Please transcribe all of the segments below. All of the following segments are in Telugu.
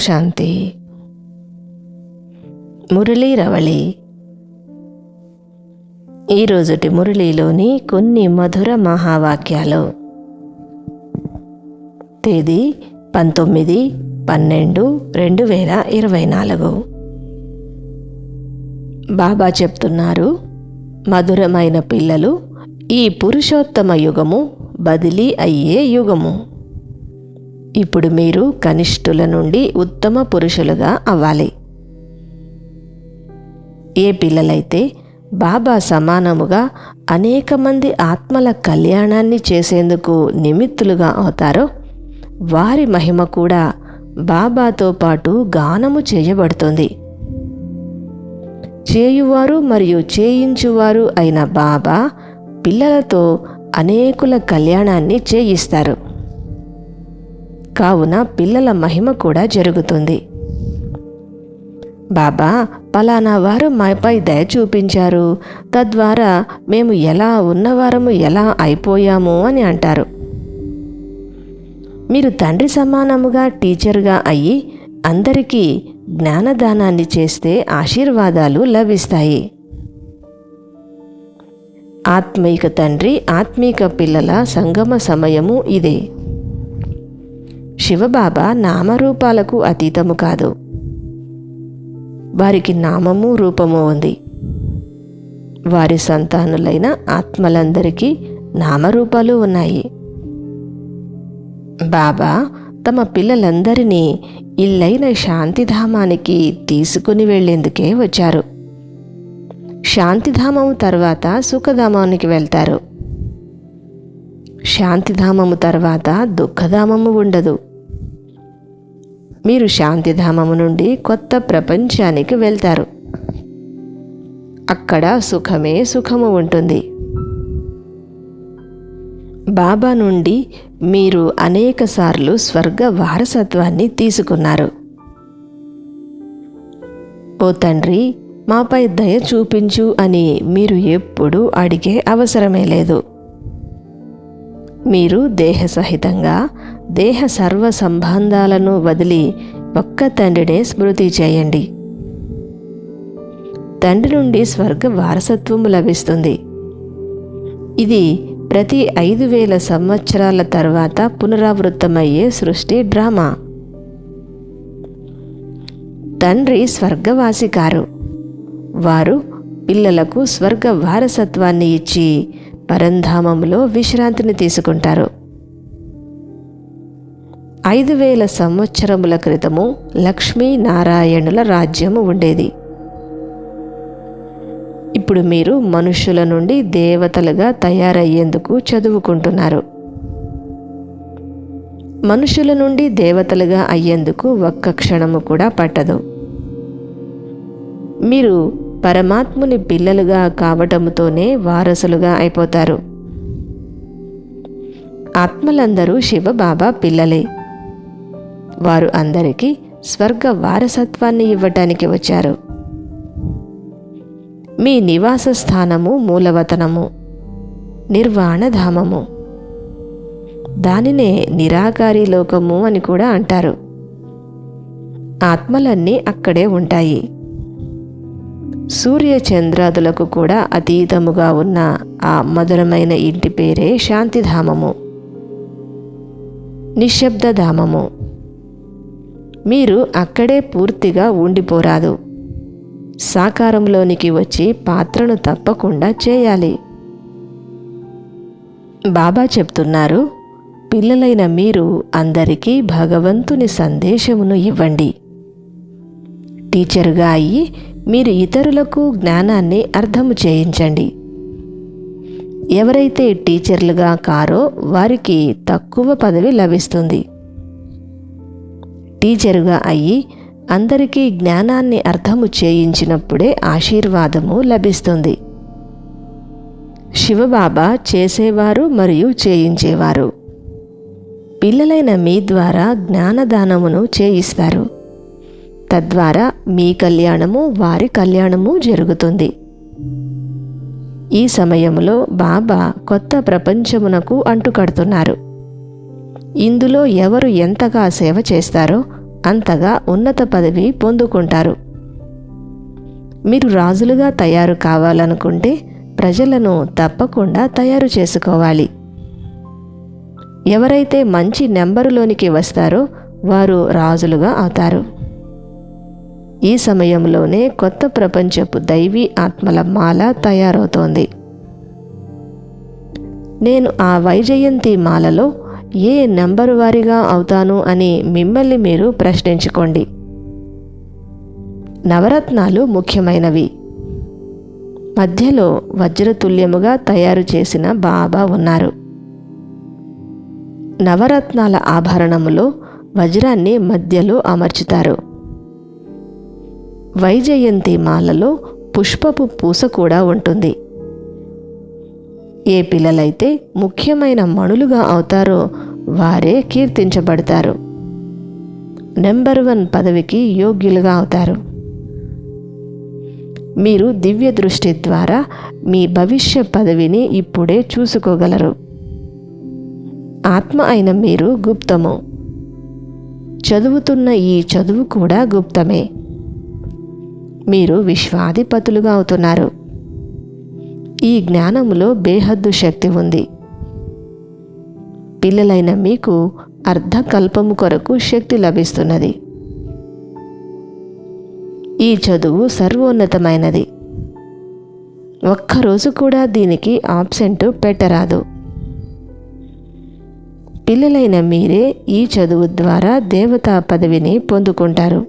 శాంతి. మురళీ రవళి. ఈరోజుటి మురళీలోని కొన్ని మధుర మహావాక్యాలు. తేదీ పంతొమ్మిది పన్నెండు రెండు వేల ఇరవై నాలుగు. బాబా చెప్తున్నారు మధురమైన పిల్లలు ఈ పురుషోత్తమ యుగము బదిలీ అయ్యే యుగము. ఇప్పుడు మీరు కనిష్ఠుల నుండి ఉత్తమ పురుషులుగా అవ్వాలి. ఏ పిల్లలైతే బాబా సమానముగా అనేక మంది ఆత్మల కళ్యాణాన్ని చేసేందుకు నిమిత్తులుగా అవుతారో వారి మహిమ కూడా బాబాతో పాటు గానము చేయబడుతుంది. చేయువారు మరియు చేయించువారు అయిన బాబా పిల్లలతో అనేకుల కళ్యాణాన్ని చేయిస్తారు. కావున పిల్లల మహిమ కూడా జరుగుతుంది. బాబా పలానా వారు మాపై దయ చూపించారు. తద్వారా మేము ఎలా ఉన్నవారము ఎలా అయిపోయాము అని అంటారు. మీరు తండ్రి సమానముగా టీచర్గా అయ్యి అందరికీ జ్ఞానదానాన్ని చేస్తే ఆశీర్వాదాలు లభిస్తాయి. ఆత్మీక తండ్రి ఆత్మీక పిల్లల సంగమ సమయము ఇదే. శివబాబా నామరూపాలకు అతీతము కాదు. వారికి నామము రూపము ఉంది. వారి సంతానులైన ఆత్మలందరికీ నామరూపాలు ఉన్నాయి. బాబా తమ పిల్లలందరినీ ఇల్లైన శాంతిధామానికి తీసుకుని వెళ్ళేందుకే వచ్చారు. శాంతిధామము తర్వాత సుఖధామానికి వెళ్తారు. శాంతిధామము తర్వాత దుఃఖధామము ఉండదు. మీరు శాంతిధామము నుండి కొత్త ప్రపంచానికి వెళ్తారు. అక్కడ సుఖమే సుఖము ఉంటుంది. బాబా నుండి మీరు అనేకసార్లు స్వర్గ వారసత్వాన్ని తీసుకున్నారు. ఓ తండ్రి మాపై దయ చూపించు అని మీరు ఎప్పుడూ అడిగే అవసరమే లేదు. మీరు దేహ సహితంగా దేహ సర్వ సంబంధాలను వదిలి ఒక్క తండ్రినే స్మృతి చేయండి. తండ్రి నుండి స్వర్గ వారసత్వము లభిస్తుంది. ఇది ప్రతి ఐదు వేల సంవత్సరాల తర్వాత పునరావృతమయ్యే సృష్టి డ్రామా. తండ్రి స్వర్గవాసి కారు. వారు పిల్లలకు స్వర్గ వారసత్వాన్ని ఇచ్చి పరంధామంలో విశ్రాంతిని తీసుకుంటారు. ఐదు వేల సంవత్సరముల క్రితము లక్ష్మీనారాయణుల రాజ్యము ఉండేది. ఇప్పుడు మీరు మనుషుల నుండి దేవతలుగా తయారయ్యేందుకు చదువుకుంటున్నారు. మనుషుల నుండి దేవతలుగా అయ్యేందుకు ఒక్క క్షణము కూడా పట్టదు. మీరు పరమాత్ముని పిల్లలుగా కావటముతోనే వారసులుగా అయిపోతారు. ఆత్మలందరూ శివబాబా పిల్లలే. వారు అందరికీ స్వర్గ వారసత్వాన్ని ఇవ్వటానికి వచ్చారు. మీ నివాస స్థానము మూలవతనము నిర్వాణధామము దానినే నిరాకారి లోకము అని కూడా అంటారు. ఆత్మలన్నీ అక్కడే ఉంటాయి. సూర్య చంద్రాదులకు కూడా అతీతముగా ఉన్న ఆ మధురమైన ఇంటి పేరే శాంతిధామము. నిశ్శబ్దధామము. మీరు అక్కడే పూర్తిగా ఉండిపోరాదు. సాకారంలోనికి వచ్చి పాత్రను తప్పకుండా చేయాలి. బాబా చెప్తున్నారు పిల్లలైన మీరు అందరికీ భగవంతుని సందేశమును ఇవ్వండి. టీచర్గా అయ్యి మీరు ఇతరులకు జ్ఞానాన్ని అర్థము చేయించండి. ఎవరైతే టీచర్లుగా కారో వారికి తక్కువ పదవి లభిస్తుంది. టీచరుగా అయ్యి అందరికీ జ్ఞానాన్ని అర్థము చేయించినప్పుడే ఆశీర్వాదము లభిస్తుంది. శివబాబా చేసేవారు మరియు చేయించేవారు. పిల్లలైన మీ ద్వారా జ్ఞానదానమును చేయిస్తారు. తద్వారా మీ కళ్యాణము వారి కళ్యాణము జరుగుతుంది. ఈ సమయంలో బాబా కొత్త ప్రపంచమునకు అంటుకడుతున్నారు. ఇందులో ఎవరు ఎంతగా సేవ చేస్తారో అంతగా ఉన్నత పదవి పొందుకుంటారు. మీరు రాజులుగా తయారు కావాలనుకుంటే ప్రజలను తప్పకుండా తయారు చేసుకోవాలి. ఎవరైతే మంచి నెంబరులోనికి వస్తారో వారు రాజులుగా అవుతారు. ఈ సమయంలోనే కొత్త ప్రపంచపు దైవీ ఆత్మల మాల తయారవుతోంది. నేను ఆ వైజయంతి మాలలో ఏ నెంబరు వారిగా అవుతాను అని మిమ్మల్ని మీరు ప్రశ్నించుకోండి. నవరత్నాలు ముఖ్యమైనవి. మధ్యలో వజ్రతుల్యముగా తయారు చేసిన బాబా ఉన్నారు. నవరత్నాల ఆభరణములో వజ్రాన్ని మధ్యలో అమర్చుతారు. వైజయంతి మాలలో పుష్పపు పూస కూడా ఉంటుంది. ఏ పిల్లలైతే ముఖ్యమైన మణులుగా అవుతారో వారే కీర్తించబడతారు. నెంబర్ వన్ పదవికి యోగ్యులుగా అవుతారు. మీరు దివ్య దృష్టి ద్వారా మీ భవిష్య పదవిని ఇప్పుడే చూసుకోగలరు. ఆత్మ అయిన మీరు గుప్తము. చదువుతున్న ఈ చదువు కూడా గుప్తమే. మీరు విశ్వాధిపతులుగా అవుతున్నారు. ఈ జ్ఞానములో బేహద్దు శక్తి ఉంది. పిల్లలైన మీకు అర్ధకల్పము కొరకు శక్తి లభిస్తున్నది. ఈ చదువు సర్వోన్నతమైనది. ఒక్కరోజు కూడా దీనికి ఆబ్సెంట్ పెట్టరాదు. పిల్లలైన మీరే ఈ చదువు ద్వారా దేవతా పదవిని పొందుకుంటారు.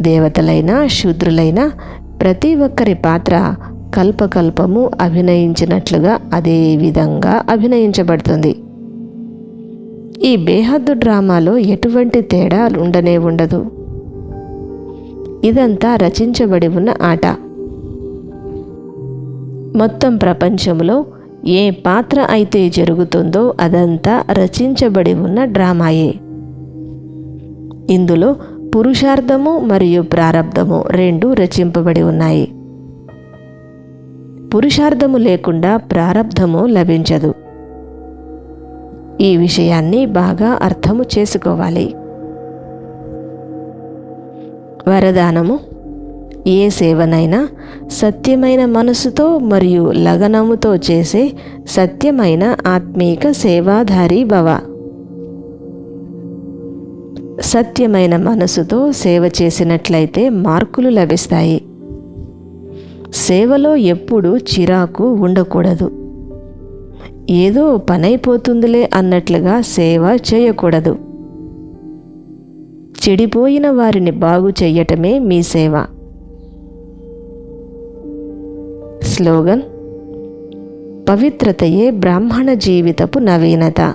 దేవతలైన శూద్రులైన ప్రతి ఒక్కరి పాత్ర కల్పకల్పము అభినయించినట్లుగా అదే విధంగా అభినయించబడుతుంది. ఈ బేహద్దు డ్రామాలో ఎటువంటి తేడా ఉండనే ఉండదు. ఇదంతా రచించబడి ఉన్న ఆట. మొత్తం ప్రపంచంలో ఏ పాత్ర అయితే జరుగుతుందో అదంతా రచించబడి ఉన్న డ్రామాయే. ఇందులో పురుషార్థము మరియు ప్రారంధము రెండు రచింపబడి ఉన్నాయి. పురుషార్థము లేకుండా ప్రారంధము లభించదు. ఈ విషయాన్ని బాగా అర్థము చేసుకోవాలి. వరదానము ఏ సేవనైనా సత్యమైన మనసుతో మరియు లగనముతో చేసే సత్యమైన ఆత్మీక సేవాధారి భవ. సత్యమైన మనసుతో సేవ చేసినట్లయితే మార్కులు లభిస్తాయి. సేవలో ఎప్పుడు చిరాకు ఉండకూడదు. ఏదో పనైపోతుందిలే అన్నట్లుగా సేవ చేయకూడదు. చెడిపోయిన వారిని బాగు చెయ్యటమే మీ సేవ. స్లోగన్ పవిత్రతయే బ్రాహ్మణ జీవితపు నవీనత.